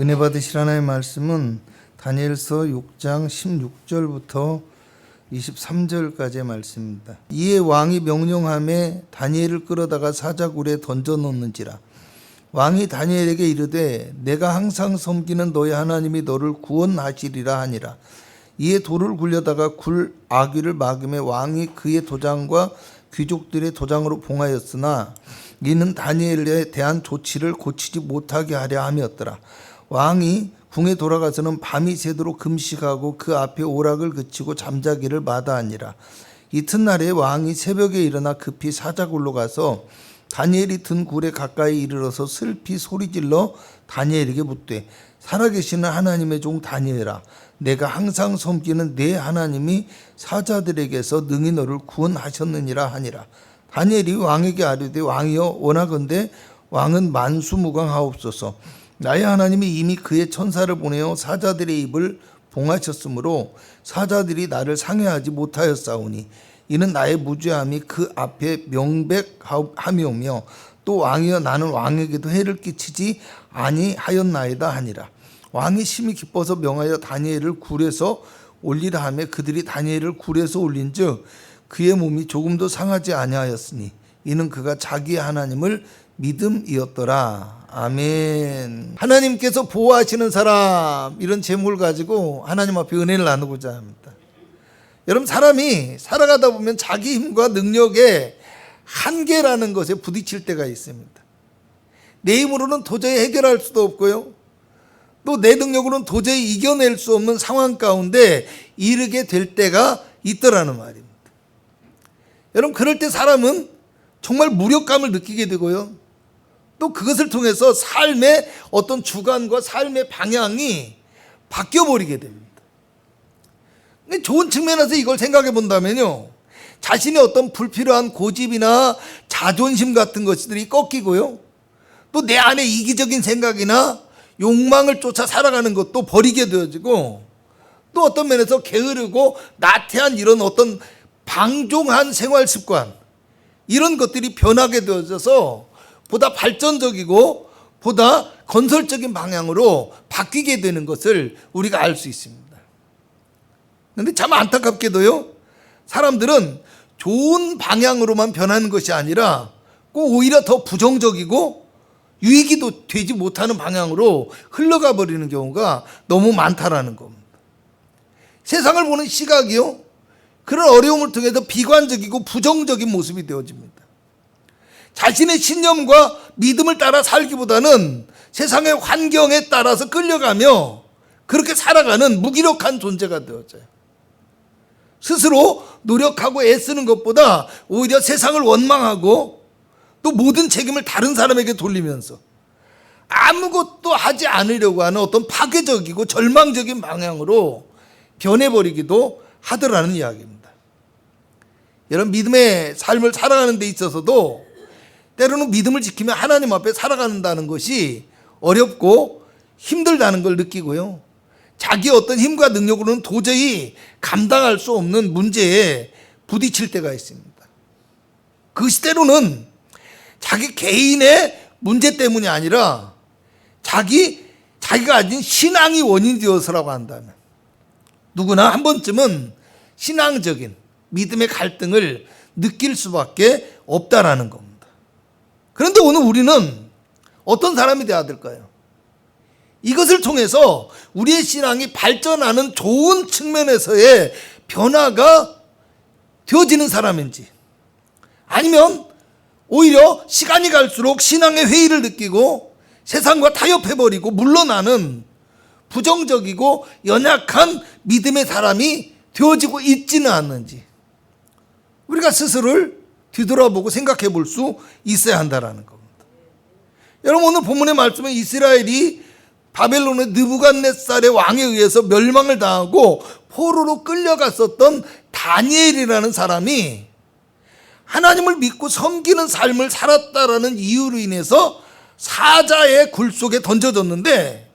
은혜 받으실 하나님의 말씀은 다니엘서 6장 16절부터 23절까지의 말씀입니다. 이에 왕이 명령함에 다니엘을 끌어다가 사자굴에 던져 놓는지라. 왕이 다니엘에게 이르되 내가 항상 섬기는 너의 하나님이 너를 구원하시리라 하니라. 이에 돌을 굴려다가 굴 아귀를 막음에 왕이 그의 도장과 귀족들의 도장으로 봉하였으나 이는 다니엘에 대한 조치를 고치지 못하게 하려 함이었더라. 왕이 궁에 돌아가서는 밤이 새도록 금식하고 그 앞에 오락을 그치고 잠자기를 마다하니라. 이튿날에 왕이 새벽에 일어나 급히 사자굴로 가서 다니엘이 든 굴에 가까이 이르러서 슬피 소리질러 다니엘에게 묻되 살아계시는 하나님의 종 다니엘아 내가 항상 섬기는 내 하나님이 사자들에게서 능히 너를 구원하셨느니라 하니라 다니엘이 왕에게 아뢰되 왕이여 원하건대 왕은 만수무강하옵소서 나의 하나님이 이미 그의 천사를 보내어 사자들의 입을 봉하셨으므로 사자들이 나를 상해하지 못하였사오니 이는 나의 무죄함이 그 앞에 명백함이오며 또 왕이여 나는 왕에게도 해를 끼치지 아니하였나이다 하니라. 왕이 심히 기뻐서 명하여 다니엘을 굴에서 올리라 하며 그들이 다니엘을 굴에서 올린즉 그의 몸이 조금도 상하지 아니하였으니 이는 그가 자기의 하나님을 믿음이었더라. 아멘. 하나님께서 보호하시는 사람 이런 제목을 가지고 하나님 앞에 은혜를 나누고자 합니다. 여러분 사람이 살아가다 보면 자기 힘과 능력의 한계라는 것에 부딪힐 때가 있습니다. 내 힘으로는 도저히 해결할 수도 없고요. 또 내 능력으로는 도저히 이겨낼 수 없는 상황 가운데 이르게 될 때가 있더라는 말입니다. 여러분 그럴 때 사람은 정말 무력감을 느끼게 되고요. 또 그것을 통해서 삶의 어떤 주관과 삶의 방향이 바뀌어 버리게 됩니다. 근데 좋은 측면에서 이걸 생각해 본다면요. 자신의 어떤 불필요한 고집이나 자존심 같은 것들이 꺾이고요. 또 내 안에 이기적인 생각이나 욕망을 쫓아 살아가는 것도 버리게 되어지고 또 어떤 면에서 게으르고 나태한 이런 어떤 방종한 생활 습관 이런 것들이 변하게 되어져서 보다 발전적이고 보다 건설적인 방향으로 바뀌게 되는 것을 우리가 알 수 있습니다. 그런데 참 안타깝게도요, 사람들은 좋은 방향으로만 변하는 것이 아니라 꼭 오히려 더 부정적이고 유익이 되지 못하는 방향으로 흘러가 버리는 경우가 너무 많다라는 겁니다. 세상을 보는 시각이요, 그런 어려움을 통해서 비관적이고 부정적인 모습이 되어집니다. 자신의 신념과 믿음을 따라 살기보다는 세상의 환경에 따라서 끌려가며 그렇게 살아가는 무기력한 존재가 되어져요. 스스로 노력하고 애쓰는 것보다 오히려 세상을 원망하고 또 모든 책임을 다른 사람에게 돌리면서 아무것도 하지 않으려고 하는 어떤 파괴적이고 절망적인 방향으로 변해버리기도 하더라는 이야기입니다. 여러분 믿음의 삶을 살아가는 데 있어서도 때로는 믿음을 지키며 하나님 앞에 살아간다는 것이 어렵고 힘들다는 걸 느끼고요. 자기 어떤 힘과 능력으로는 도저히 감당할 수 없는 문제에 부딪힐 때가 있습니다. 그것이 때로는 자기 개인의 문제 때문이 아니라 자기 자기가 가진 신앙이 원인이 되어서라고 한다면 누구나 한 번쯤은 신앙적인 믿음의 갈등을 느낄 수밖에 없다라는 겁니다. 그런데 오늘 우리는 어떤 사람이 되어야 될까요? 이것을 통해서 우리의 신앙이 발전하는 좋은 측면에서의 변화가 되어지는 사람인지 아니면 오히려 시간이 갈수록 신앙의 회의를 느끼고 세상과 타협해버리고 물러나는 부정적이고 연약한 믿음의 사람이 되어지고 있지는 않는지 우리가 스스로를 뒤돌아보고 생각해 볼 수 있어야 한다라는 겁니다. 여러분 오늘 본문의 말씀은 이스라엘이 바벨론의 느부갓네살의 왕에 의해서 멸망을 당하고 포로로 끌려갔었던 다니엘이라는 사람이 하나님을 믿고 섬기는 삶을 살았다라는 이유로 인해서 사자의 굴 속에 던져졌는데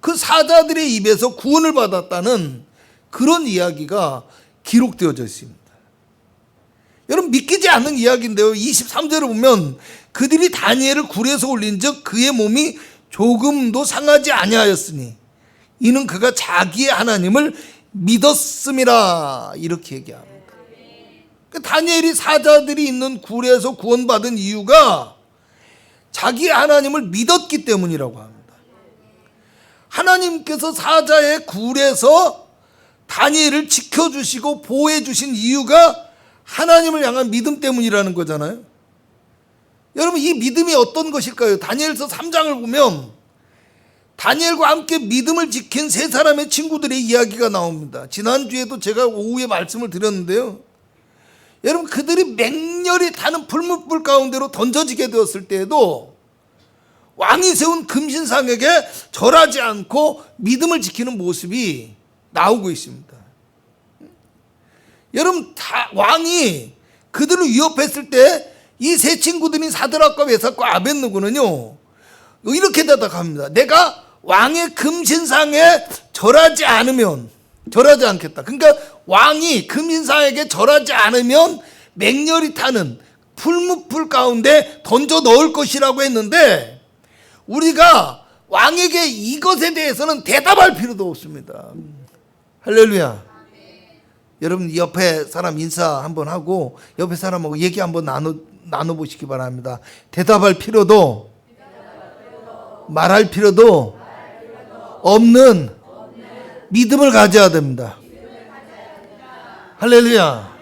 그 사자들의 입에서 구원을 받았다는 그런 이야기가 기록되어져 있습니다. 여러분 믿기지 않는 이야기인데요. 23절을 보면 그들이 다니엘을 굴에서 올린즉 그의 몸이 조금도 상하지 아니하였으니 이는 그가 자기의 하나님을 믿었음이라 이렇게 얘기합니다. 그 다니엘이 사자들이 있는 굴에서 구원받은 이유가 자기 하나님을 믿었기 때문이라고 합니다. 하나님께서 사자의 굴에서 다니엘을 지켜주시고 보호해 주신 이유가 하나님을 향한 믿음 때문이라는 거잖아요. 여러분, 이 믿음이 어떤 것일까요? 다니엘서 3장을 보면 다니엘과 함께 믿음을 지킨 세 사람의 친구들의 이야기가 나옵니다. 지난주에도 제가 오후에 말씀을 드렸는데요. 여러분, 그들이 맹렬히 타는 불문불 가운데로 던져지게 되었을 때에도 왕이 세운 금신상에게 절하지 않고 믿음을 지키는 모습이 나오고 있습니다. 여러분 다 왕이 그들을 위협했을 때 이 세 친구들인 사드락과 메삭과 아벤누고는요 이렇게 대답합니다. 내가 왕의 금신상에 절하지 않으면 절하지 않겠다. 그러니까 왕이 금신상에게 절하지 않으면 맹렬히 타는 풀무풀 가운데 던져 넣을 것이라고 했는데 우리가 왕에게 이것에 대해서는 대답할 필요도 없습니다. 할렐루야. 여러분 옆에 사람 인사 한번 하고 옆에 사람하고 얘기 한번 나눠 나눠 보시기 바랍니다. 대답할 필요도 말할 필요도 없는 믿음을 가져야 됩니다. 할렐루야.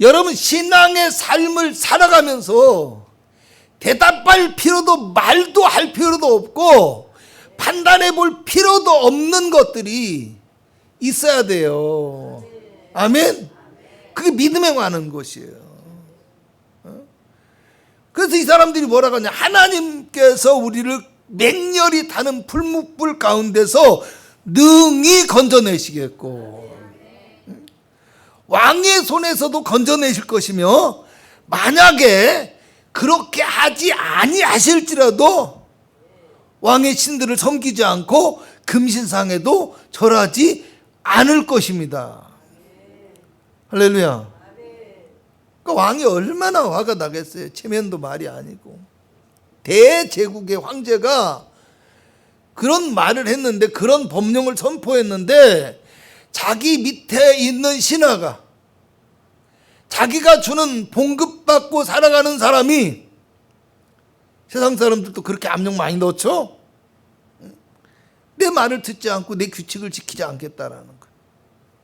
여러분 신앙의 삶을 살아가면서 대답할 필요도 말도 할 필요도 없고 판단해 볼 필요도 없는 것들이 있어야 돼요. 아멘. 그게 믿음에 관한 것이에요. 어? 그래서 이 사람들이 뭐라고 하냐? 하나님께서 우리를 맹렬히 타는 풀무불 가운데서 능히 건져내시겠고 왕의 손에서도 건져내실 것이며 만약에 그렇게 하지 아니하실지라도 왕의 신들을 섬기지 않고 금신상에도 절하지 않을 것입니다. 할렐루야. 그 왕이 얼마나 화가 나겠어요. 체면도 말이 아니고. 대제국의 황제가 그런 말을 했는데 그런 법령을 선포했는데 자기 밑에 있는 신하가 자기가 주는 봉급받고 살아가는 사람이 세상 사람들도 그렇게 압력 많이 넣죠? 내 말을 듣지 않고 내 규칙을 지키지 않겠다라는 거.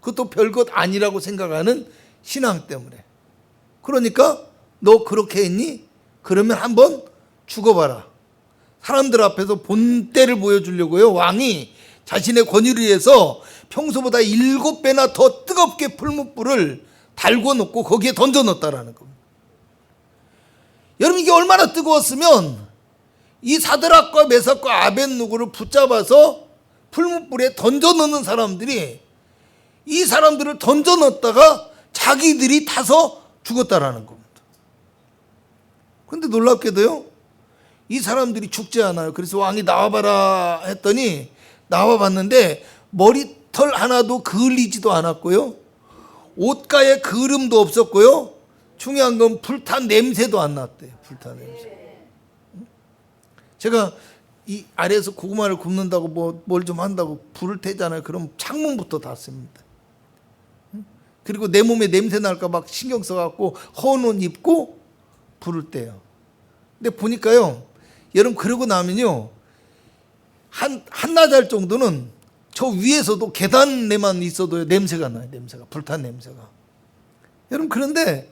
그것도 별것 아니라고 생각하는 신앙 때문에. 그러니까 너 그렇게 했니? 그러면 한번 죽어봐라. 사람들 앞에서 본때를 보여주려고요. 왕이 자신의 권위를 위해서 평소보다 일곱 배나 더 뜨겁게 풀무불을 달고 놓고 거기에 던져 넣었다라는 겁니다. 여러분 이게 얼마나 뜨거웠으면 이 사드락과 메삭과 아벤누고를 붙잡아서 풀무불에 던져 넣는 사람들이 이 사람들을 던져 넣었다가 자기들이 타서 죽었다라는 겁니다. 근데 놀랍게도요. 이 사람들이 죽지 않아요. 그래서 왕이 나와봐라 했더니 나와봤는데 머리털 하나도 그을리지도 않았고요. 옷가에 그름도 없었고요. 중요한 건 불탄 냄새도 안 났대요. 불탄 냄새. 제가 이 아래에서 고구마를 굽는다고 뭐 뭘 좀 한다고 불을 태잖아요. 그럼 창문부터 닫습니다. 그리고 내 몸에 냄새 날까 막 신경 써갖고 헌 옷 입고 불을 떼요. 근데 보니까요, 여러분 그러고 나면요, 한 한나절 정도는 저 위에서도 계단에만 있어도 냄새가 나요. 냄새가 불탄 냄새가. 여러분 그런데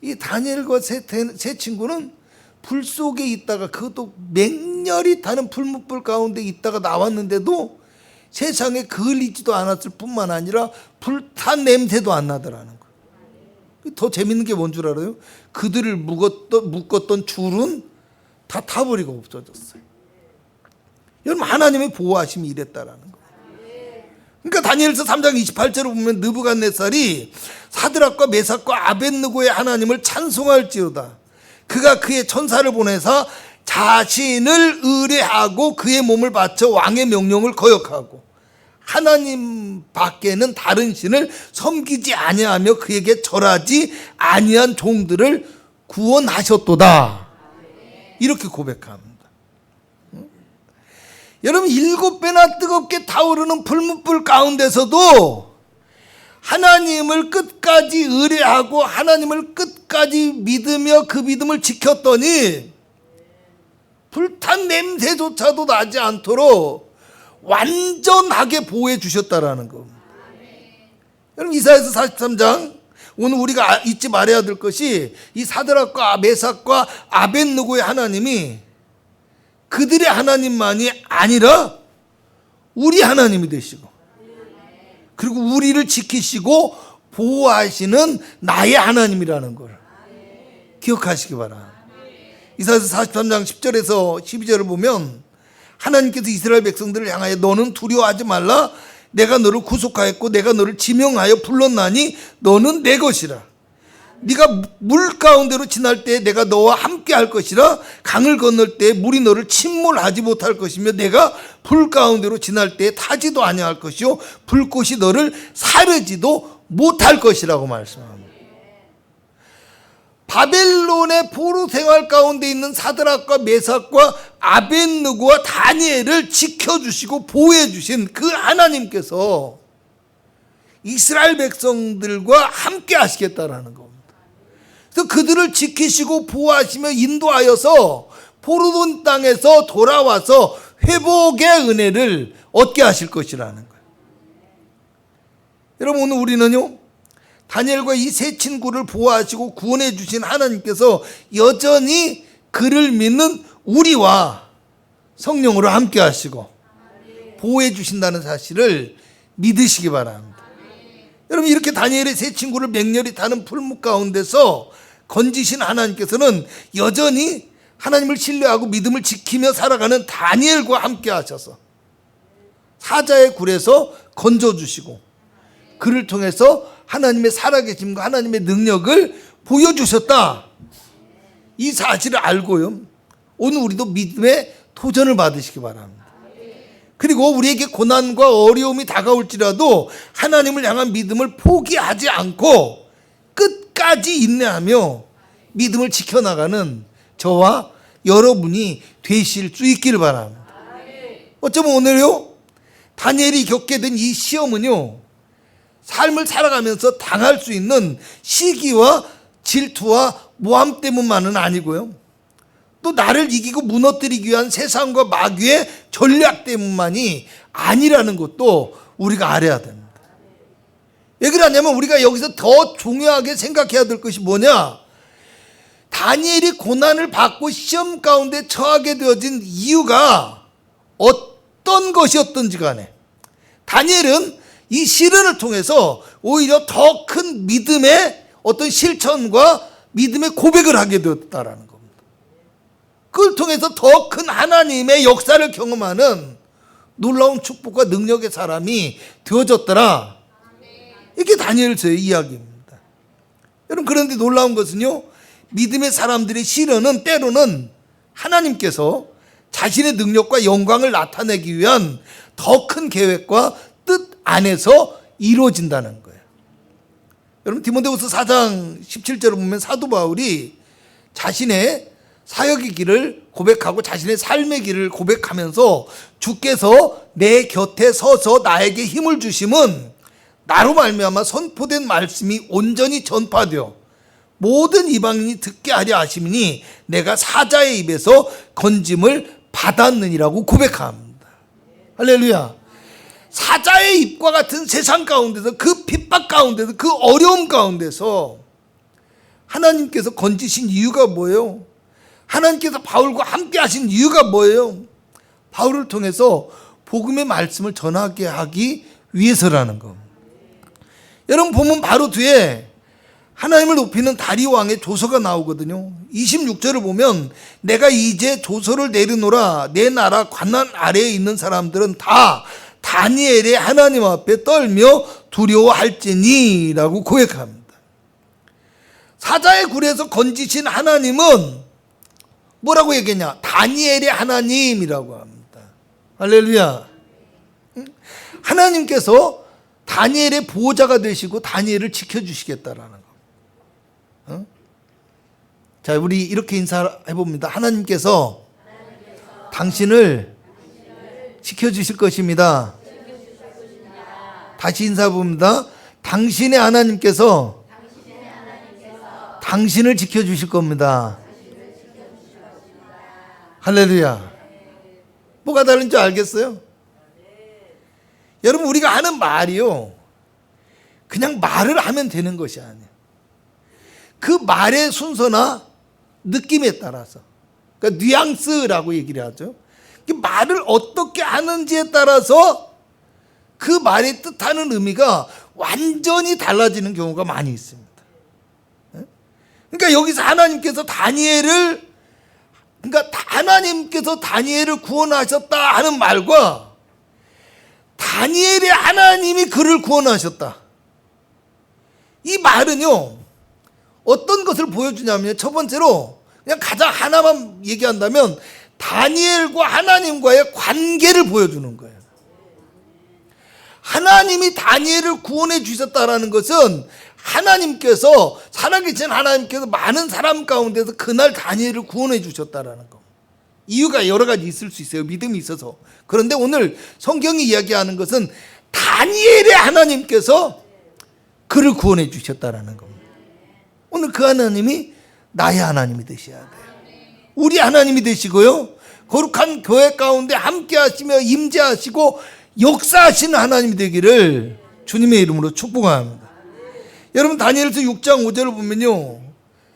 이 다니엘과 세, 세 친구는 불 속에 있다가 그것도 맹렬히 타는 불무불 가운데 있다가 나왔는데도 세상에 그을리지도 않았을 뿐만 아니라 불탄 냄새도 안 나더라는 거예요. 더 재밌는 게 뭔 줄 알아요? 그들을 묶었던, 묶었던 줄은 다 타버리고 없어졌어요. 여러분 하나님의 보호하심이 이랬다라는 거예요. 그러니까 다니엘서 3장 28절을 보면 느부갓네살이 사드락과 메삭과 아벤느고의 하나님을 찬송할지로다. 그가 그의 천사를 보내사 자신을 의뢰하고 그의 몸을 바쳐 왕의 명령을 거역하고 하나님 밖에는 다른 신을 섬기지 아니하며 그에게 절하지 아니한 종들을 구원하셨도다. 이렇게 고백합니다. 여러분 일곱 배나 뜨겁게 타오르는 불문불 가운데서도 하나님을 끝까지 의뢰하고 하나님을 끝까지 믿으며 그 믿음을 지켰더니 불탄 냄새조차도 나지 않도록 완전하게 보호해 주셨다라는 겁니다. 여러분 이사야서 43장 오늘 우리가 아- 잊지 말아야 될 것이 이 사드락과 메삭과 아벤누고의 하나님이 그들의 하나님만이 아니라 우리 하나님이 되시고 그리고 우리를 지키시고 보호하시는 나의 하나님이라는 걸 기억하시기 바랍니다. 이사야서 43장 10절에서 12절을 보면 하나님께서 이스라엘 백성들을 향하여 너는 두려워하지 말라. 내가 너를 구속하였고 내가 너를 지명하여 불렀나니 너는 내 것이라. 네가 물 가운데로 지날 때 내가 너와 함께 할 것이라. 강을 건널 때 물이 너를 침몰하지 못할 것이며 내가 불 가운데로 지날 때 타지도 아니할 것이요. 불꽃이 너를 사르지도 못할 것이라고 말씀합니다. 바벨론의 포로 생활 가운데 있는 사드락과 메삭과 아벤느고와 다니엘을 지켜주시고 보호해 주신 그 하나님께서 이스라엘 백성들과 함께 하시겠다라는 겁니다. 그래서 그들을 지키시고 보호하시며 인도하여서 포로돈 땅에서 돌아와서 회복의 은혜를 얻게 하실 것이라는 거예요. 여러분 오늘 우리는요 다니엘과 이 세 친구를 보호하시고 구원해 주신 하나님께서 여전히 그를 믿는 우리와 성령으로 함께 하시고 보호해 주신다는 사실을 믿으시기 바랍니다. 여러분 이렇게 다니엘의 세 친구를 맹렬히 타는 풀무 가운데서 건지신 하나님께서는 여전히 하나님을 신뢰하고 믿음을 지키며 살아가는 다니엘과 함께 하셔서 사자의 굴에서 건져 주시고 그를 통해서 하나님의 살아계심과 하나님의 능력을 보여주셨다. 이 사실을 알고요. 오늘 우리도 믿음의 도전을 받으시기 바랍니다. 그리고 우리에게 고난과 어려움이 다가올지라도 하나님을 향한 믿음을 포기하지 않고 끝까지 인내하며 믿음을 지켜나가는 저와 여러분이 되실 수 있기를 바랍니다. 어쩌면 오늘요, 다니엘이 겪게 된 이 시험은요, 삶을 살아가면서 당할 수 있는 시기와 질투와 모함 때문만은 아니고요. 또 나를 이기고 무너뜨리기 위한 세상과 마귀의 전략 때문만이 아니라는 것도 우리가 알아야 됩니다. 왜 그러냐면 우리가 여기서 더 중요하게 생각해야 될 것이 뭐냐? 다니엘이 고난을 받고 시험 가운데 처하게 되어진 이유가 어떤 것이었던지 간에 다니엘은 이 시련을 통해서 오히려 더 큰 믿음의 어떤 실천과 믿음의 고백을 하게 되었다라는 겁니다. 그걸 통해서 더 큰 하나님의 역사를 경험하는 놀라운 축복과 능력의 사람이 되어졌더라. 이게 다니엘서의 이야기입니다. 여러분 그런데 놀라운 것은요. 믿음의 사람들의 시련은 때로는 하나님께서 자신의 능력과 영광을 나타내기 위한 더 큰 계획과 뜻 안에서 이루어진다는 거예요. 여러분 디모데후서 4장 17절을 보면 사도 바울이 자신의 사역의 길을 고백하고 자신의 삶의 길을 고백하면서 주께서 내 곁에 서서 나에게 힘을 주심은 나로 말미암아 선포된 말씀이 온전히 전파되어 모든 이방인이 듣게 하려 하심이니 내가 사자의 입에서 건짐을 받았느니라고 고백합니다. 할렐루야. 사자의 입과 같은 세상 가운데서 그 핍박 가운데서 그 어려움 가운데서 하나님께서 건지신 이유가 뭐예요? 하나님께서 바울과 함께 하신 이유가 뭐예요? 바울을 통해서 복음의 말씀을 전하게 하기 위해서라는 겁니다. 여러분 보면 바로 뒤에 하나님을 높이는 다리 왕의 조서가 나오거든요. 26절을 보면 내가 이제 조서를 내리노라 내 나라 관난 아래에 있는 사람들은 다 다니엘의 하나님 앞에 떨며 두려워할지니라고 고백합니다. 사자의 굴에서 건지신 하나님은 뭐라고 얘기했냐? 다니엘의 하나님이라고 합니다. 할렐루야. 하나님께서 다니엘의 보호자가 되시고 다니엘을 지켜주시겠다라는 거. 어? 자, 우리 이렇게 인사해 봅니다. 하나님께서 당신을 지켜주실 것입니다. 다시 인사봅니다. 당신의 하나님께서 당신을 지켜주실 겁니다. 할렐루야. 뭐가 다른지 알겠어요? 여러분, 우리가 하는 말이요. 그냥 말을 하면 되는 것이 아니에요. 그 말의 순서나 느낌에 따라서. 그러니까 뉘앙스라고 얘기를 하죠. 그 말을 어떻게 하는지에 따라서 그 말의 뜻하는 의미가 완전히 달라지는 경우가 많이 있습니다. 예? 그러니까 여기서 하나님께서 다니엘을 그러니까 하나님께서 다니엘을 구원하셨다 하는 말과 다니엘의 하나님이 그를 구원하셨다. 이 말은요. 어떤 것을 보여주냐면 첫 번째로 그냥 가장 하나만 얘기한다면 다니엘과 하나님과의 관계를 보여주는 거예요. 하나님이 다니엘을 구원해 주셨다라는 것은 하나님께서 살아계신 하나님께서 많은 사람 가운데서 그날 다니엘을 구원해 주셨다라는 거. 이유가 여러 가지 있을 수 있어요. 믿음이 있어서. 그런데 오늘 성경이 이야기하는 것은 다니엘의 하나님께서 그를 구원해 주셨다라는 겁니다. 오늘 그 하나님이 나의 하나님이 되셔야 돼요. 우리 하나님이 되시고요. 거룩한 교회 가운데 함께 하시며 임재하시고 역사하시는 하나님이 되기를 주님의 이름으로 축복합니다. 여러분 다니엘서 6장 5절을 보면요.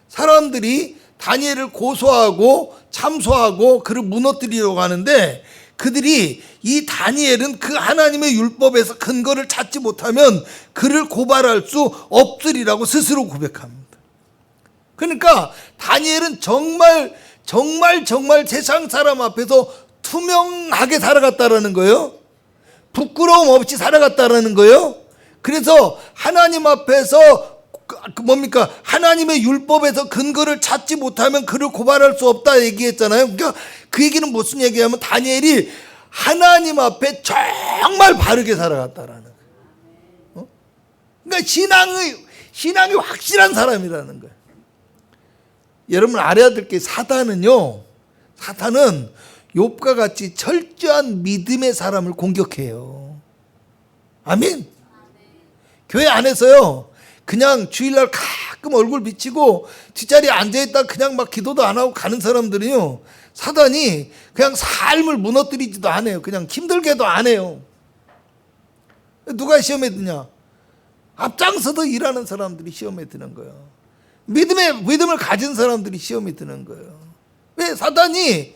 사람들이 다니엘을 고소하고 참소하고 그를 무너뜨리려고 하는데 그들이 이 다니엘은 그 하나님의 율법에서 근거를 찾지 못하면 그를 고발할 수 없으리라고 스스로 고백합니다. 그러니까 다니엘은 정말 정말 정말 세상 사람 앞에서 투명하게 살아갔다라는 거예요. 부끄러움 없이 살아갔다라는 거예요. 그래서 하나님 앞에서 그 뭡니까? 하나님의 율법에서 근거를 찾지 못하면 그를 고발할 수 없다 얘기했잖아요. 그러니까 그 얘기는 무슨 얘기냐면 다니엘이 하나님 앞에 정말 바르게 살아갔다라는 거예요. 어? 그러니까 신앙의 신앙이 확실한 사람이라는 거예요. 여러분 알아야 될 게 사단은요. 사탄은 욥과 같이 철저한 믿음의 사람을 공격해요. 아멘. 교회 안에서요. 그냥 주일날 가끔 얼굴 비치고 뒷자리에 앉아있다 그냥 막 기도도 안 하고 가는 사람들은요. 사단이 그냥 삶을 무너뜨리지도 않아요. 그냥 힘들게도 안 해요. 누가 시험에 드냐? 앞장서서 일하는 사람들이 시험에 드는 거예요. 믿음의 믿음을 가진 사람들이 시험에 드는 거예요. 왜 사단이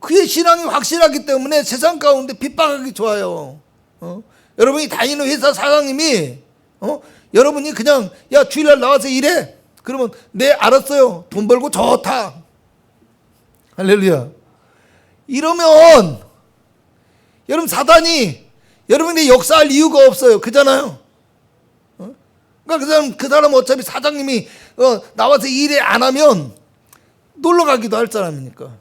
그의 신앙이 확실하기 때문에 세상 가운데 핍박하기 좋아요. 어? 여러분이 다니는 회사 사장님이 어? 여러분이 그냥 야 주일날 나와서 일해. 그러면 네 알았어요. 돈 벌고 좋다. 할렐루야. 이러면 여러분 사단이 여러분이 역사할 이유가 없어요. 그잖아요. 어? 그러니까 그 사람 그 사람 어차피 사장님이 어, 나와서 일에 안 하면 놀러 가기도 할 사람이니까.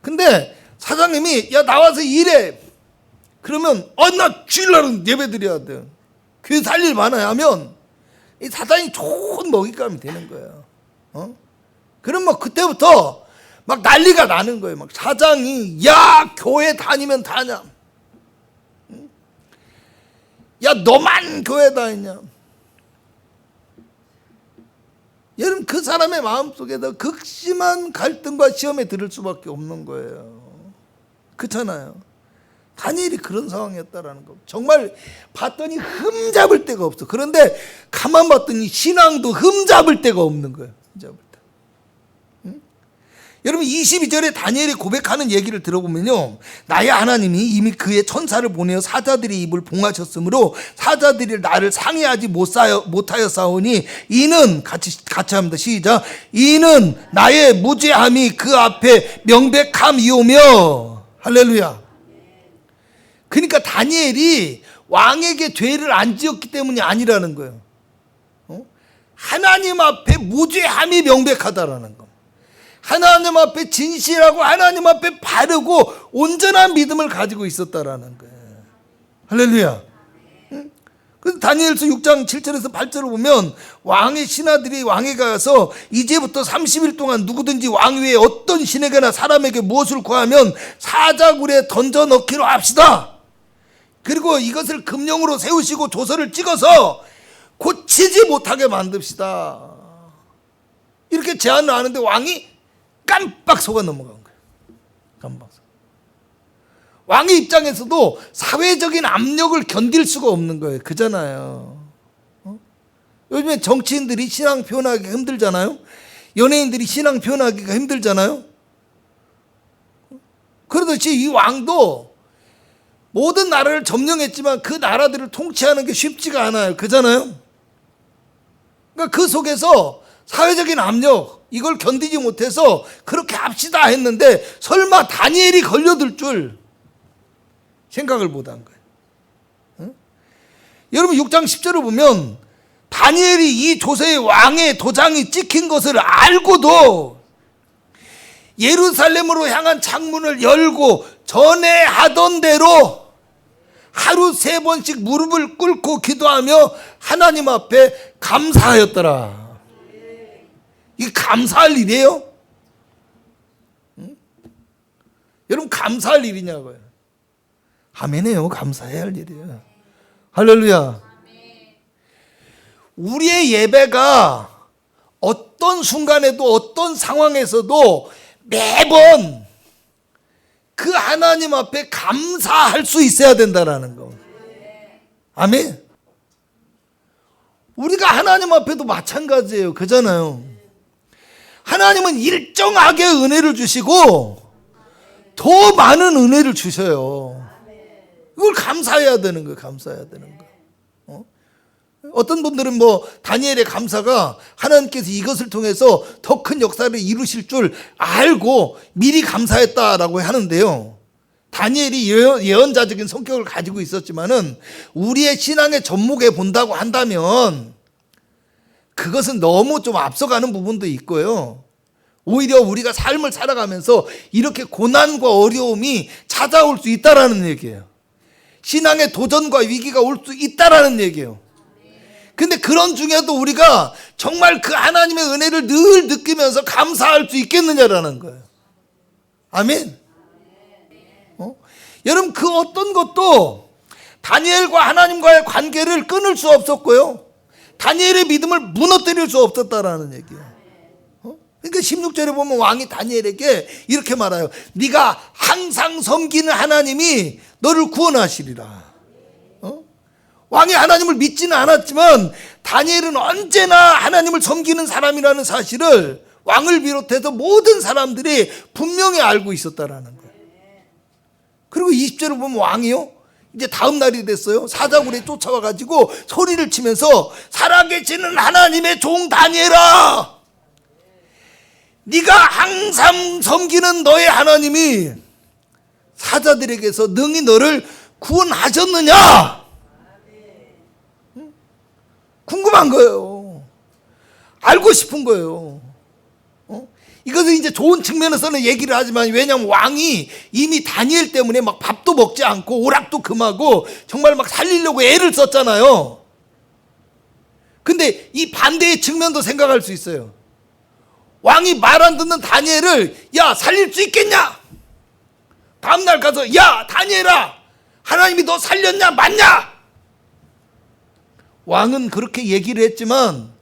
근데 사장님이 야 나와서 일해. 그러면 어나 주일날은 예배 드려야 돼. 교회 살일 많아야 하면 이 사단이 좋은 먹잇감이 되는 거예요. 어? 그럼 뭐 그때부터 막 난리가 나는 거예요. 막 사장이 야 교회 다니면 다냐? 응? 야 너만 교회 다니냐? 여러분 그 사람의 마음속에서 극심한 갈등과 시험에 들을 수밖에 없는 거예요. 그렇잖아요. 다니엘이 그런 상황이었다라는 거. 정말 봤더니 흠 잡을 데가 없어. 그런데 가만 봤더니 신앙도 흠 잡을 데가 없는 거예요. 흠 잡을 데. 응? 여러분 22절에 다니엘이 고백하는 얘기를 들어보면요. 나의 하나님이 이미 그의 천사를 보내어 사자들의 입을 봉하셨으므로 사자들이 나를 상해하지 못하여 싸우니 이는 같이 같이 합니다. 시작. 이는 나의 무죄함이 그 앞에 명백함이오며 할렐루야. 그러니까 다니엘이 왕에게 죄를 안 지었기 때문이 아니라는 거예요. 어? 하나님 앞에 무죄함이 명백하다라는 거. 하나님 앞에 진실하고 하나님 앞에 바르고 온전한 믿음을 가지고 있었다라는 거예요. 할렐루야. 응? 그 다니엘서 6장 7절에서 8절을 보면 왕의 신하들이 왕에 가서 이제부터 30일 동안 누구든지 왕 위에 어떤 신에게나 사람에게 무엇을 구하면 사자굴에 던져 넣기로 합시다. 그리고 이것을 금령으로 세우시고 조서를 찍어서 고치지 못하게 만듭시다. 이렇게 제안을 하는데 왕이 깜빡 속아 넘어간 거예요. 깜빡 속아. 왕의 입장에서도 사회적인 압력을 견딜 수가 없는 거예요. 그잖아요. 어? 요즘에 정치인들이 신앙 표현하기가 힘들잖아요. 연예인들이 신앙 표현하기가 힘들잖아요. 그러듯이 이 왕도 모든 나라를 점령했지만 그 나라들을 통치하는 게 쉽지가 않아요. 그잖아요. 그러니까 그 속에서 사회적인 압력 이걸 견디지 못해서 그렇게 합시다 했는데 설마 다니엘이 걸려들 줄 생각을 못한 거예요. 응? 여러분 6장 10절을 보면 다니엘이 이 조세의 왕의 도장이 찍힌 것을 알고도 예루살렘으로 향한 창문을 열고 전에 하던 대로 하루 세 번씩 무릎을 꿇고 기도하며 하나님 앞에 감사하였더라. 이 감사할 일이에요? 응? 여러분 감사할 일이냐고요. 아멘해요. 감사해야 할 일이에요. 할렐루야. 우리의 예배가 어떤 순간에도 어떤 상황에서도 매번 그 하나님 앞에 감사할 수 있어야 된다라는 거. 아멘. 우리가 하나님 앞에도 마찬가지예요. 그잖아요. 하나님은 일정하게 은혜를 주시고 더 많은 은혜를 주셔요. 이걸 감사해야 되는 거예요. 감사해야 되는 거. 어? 어떤 분들은 뭐 다니엘의 감사가 하나님께서 이것을 통해서 더 큰 역사를 이루실 줄 알고 미리 감사했다라고 하는데요. 다니엘이 예언- 예언자적인 성격을 가지고 있었지만은 우리의 신앙의 접목에 본다고 한다면 그것은 너무 좀 앞서가는 부분도 있고요. 오히려 우리가 삶을 살아가면서 이렇게 고난과 어려움이 찾아올 수 있다라는 얘기예요. 신앙의 도전과 위기가 올 수 있다라는 얘기예요. 근데 그런 중에도 우리가 정말 그 하나님의 은혜를 늘 느끼면서 감사할 수 있겠느냐라는 거예요. 아멘. 어? 여러분 그 어떤 것도 다니엘과 하나님과의 관계를 끊을 수 없었고요. 다니엘의 믿음을 무너뜨릴 수 없었다라는 얘기예요. 어? 그러니까 16절에 보면 왕이 다니엘에게 이렇게 말해요. 네가 항상 섬기는 하나님이 너를 구원하시리라. 어? 왕이 하나님을 믿지는 않았지만 다니엘은 언제나 하나님을 섬기는 사람이라는 사실을 왕을 비롯해서 모든 사람들이 분명히 알고 있었다라는 거예요. 그리고 20절을 보면 왕이요. 이제 다음 날이 됐어요. 사자굴에 쫓아와 가지고 소리를 치면서 살아계시는 하나님의 종 다니엘아. 네가 항상 섬기는 너의 하나님이 사자들에게서 능히 너를 구원하셨느냐? 응? 궁금한 거예요. 알고 싶은 거예요. 어? 이것은 이제 좋은 측면에서는 얘기를 하지만 왜냐하면 왕이 이미 다니엘 때문에 막 밥도 먹지 않고 오락도 금하고 정말 막 살리려고 애를 썼잖아요. 근데 이 반대의 측면도 생각할 수 있어요. 왕이 말 안 듣는 다니엘을 야 살릴 수 있겠냐? 다음날 가서 야 다니엘아 하나님이 너 살렸냐 맞냐? 왕은 그렇게 얘기를 했지만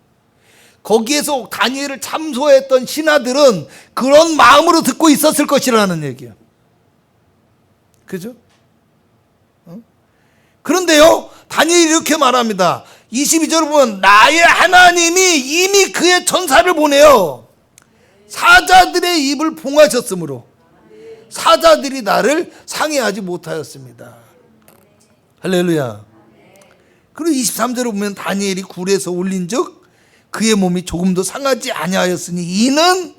거기에서 다니엘을 참소했던 신하들은 그런 마음으로 듣고 있었을 것이라는 얘기야. 그죠? 어? 그런데요, 다니엘이 이렇게 말합니다. 22절을 보면 나의 하나님이 이미 그의 천사를 보내요. 사자들의 입을 봉하셨으므로 사자들이 나를 상해하지 못하였습니다. 할렐루야. 그리고 23절을 보면 다니엘이 굴에서 올린 즉 그의 몸이 조금도 상하지 아니하였으니 이는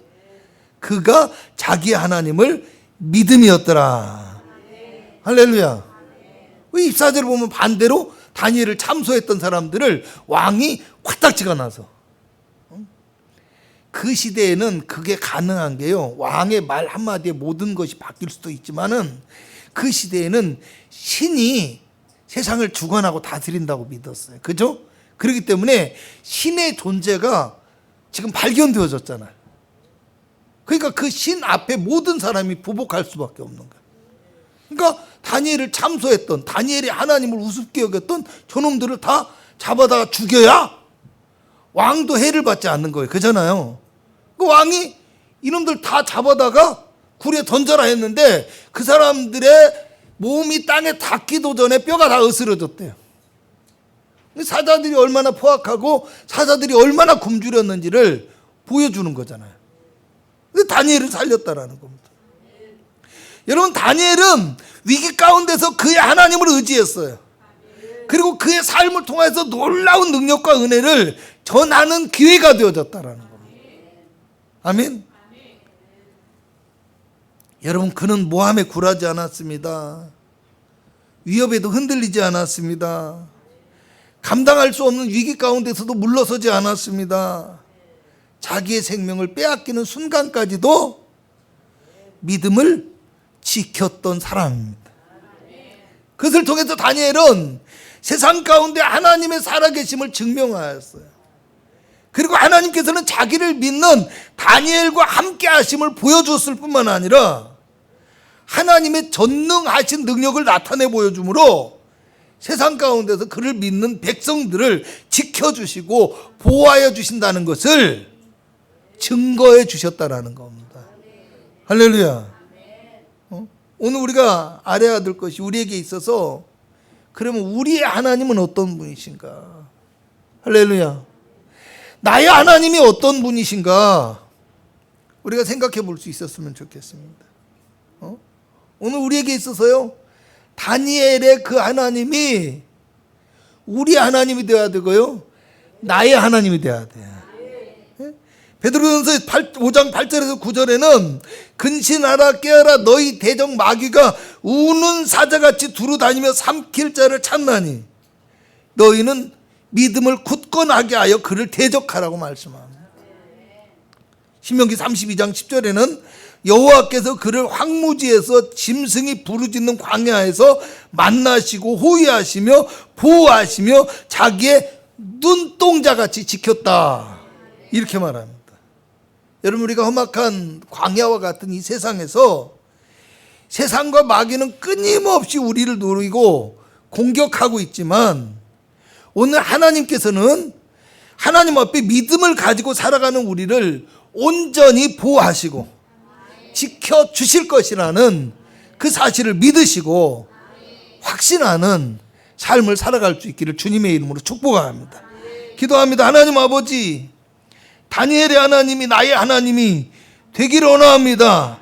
그가 자기 하나님을 믿음이었더라. 할렐루야. 24절을 보면 반대로 다니엘을 참소했던 사람들을 왕이 화딱지가 나서 그 시대에는 그게 가능한 게요. 왕의 말 한마디에 모든 것이 바뀔 수도 있지만은 그 시대에는 신이 세상을 주관하고 다스린다고 믿었어요. 그죠? 그렇기 때문에 신의 존재가 지금 발견되어졌잖아요. 그러니까 그 신 앞에 모든 사람이 부복할 수밖에 없는 거예요. 그러니까 다니엘을 참소했던 다니엘이 하나님을 우습게 여겼던 저놈들을 다 잡아다 죽여야 왕도 해를 받지 않는 거예요. 그잖아요. 그 왕이 이놈들 다 잡아다가 굴에 던져라 했는데 그 사람들의 몸이 땅에 닿기도 전에 뼈가 다 으스러졌대요. 사자들이 얼마나 포악하고 사자들이 얼마나 굶주렸는지를 보여주는 거잖아요. 근데 다니엘을 살렸다라는 겁니다. 여러분 다니엘은 위기 가운데서 그의 하나님을 의지했어요. 그리고 그의 삶을 통해서 놀라운 능력과 은혜를 전하는 기회가 되어졌다라는 겁니다. 아멘. 여러분 그는 모함에 굴하지 않았습니다. 위협에도 흔들리지 않았습니다. 감당할 수 없는 위기 가운데서도 물러서지 않았습니다. 자기의 생명을 빼앗기는 순간까지도 믿음을 지켰던 사람입니다. 그것을 통해서 다니엘은 세상 가운데 하나님의 살아계심을 증명하였어요. 그리고 하나님께서는 자기를 믿는 다니엘과 함께 하심을 보여줬을 뿐만 아니라 하나님의 전능하신 능력을 나타내 보여주므로 세상 가운데서 그를 믿는 백성들을 지켜주시고 보호하여 주신다는 것을 증거해 주셨다라는 겁니다. 할렐루야. 어? 오늘 우리가 알아야 될 것이 우리에게 있어서 그러면 우리의 하나님은 어떤 분이신가? 할렐루야. 나의 하나님이 어떤 분이신가? 우리가 생각해 볼 수 있었으면 좋겠습니다. 어? 오늘 우리에게 있어서요, 다니엘의 그 하나님이 우리 하나님이 되어야 되고요, 나의 하나님이 되어야 돼요. 베드로전서 5장 8절에서 9절에는 근신하라 깨어라 너희 대적 마귀가 우는 사자같이 두루 다니며 삼킬 자를 찾나니 너희는 믿음을 굳건하게 하여 그를 대적하라고 말씀합니다. 신명기 32장 10절에는 여호와께서 그를 황무지에서 짐승이 부르짖는 광야에서 만나시고 호위하시며 보호하시며 자기의 눈동자같이 지켰다. 이렇게 말합니다. 여러분 우리가 험악한 광야와 같은 이 세상에서 세상과 마귀는 끊임없이 우리를 노리고 공격하고 있지만 오늘 하나님께서는 하나님 앞에 믿음을 가지고 살아가는 우리를 온전히 보호하시고 지켜 주실 것이라는 그 사실을 믿으시고 확신하는 삶을 살아갈 수 있기를 주님의 이름으로 축복합니다. 기도합니다. 하나님 아버지, 다니엘의 하나님이 나의 하나님이 되기를 원합니다.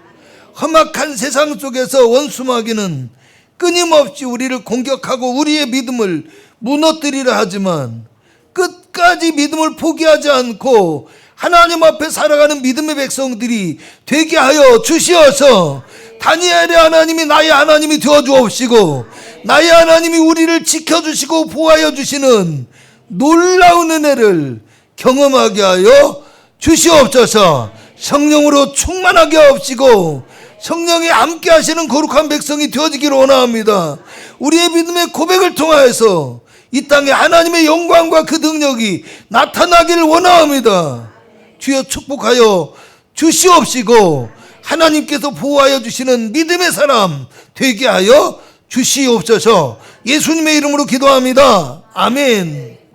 험악한 세상 속에서 원수마귀는 끊임없이 우리를 공격하고 우리의 믿음을 무너뜨리려 하지만 끝까지 믿음을 포기하지 않고 하나님 앞에 살아가는 믿음의 백성들이 되게 하여 주시어서 다니엘의 하나님이 나의 하나님이 되어 주옵시고 나의 하나님이 우리를 지켜 주시고 보호하여 주시는 놀라운 은혜를 경험하게 하여 주시옵소서 성령으로 충만하게 하옵시고 성령이 함께 하시는 거룩한 백성이 되어지기를 원합니다. 우리의 믿음의 고백을 통하여서 이 땅에 하나님의 영광과 그 능력이 나타나기를 원합니다. 주여 축복하여 주시옵시고 하나님께서 보호하여 주시는 믿음의 사람 되게 하여 주시옵소서 예수님의 이름으로 기도합니다. 아멘.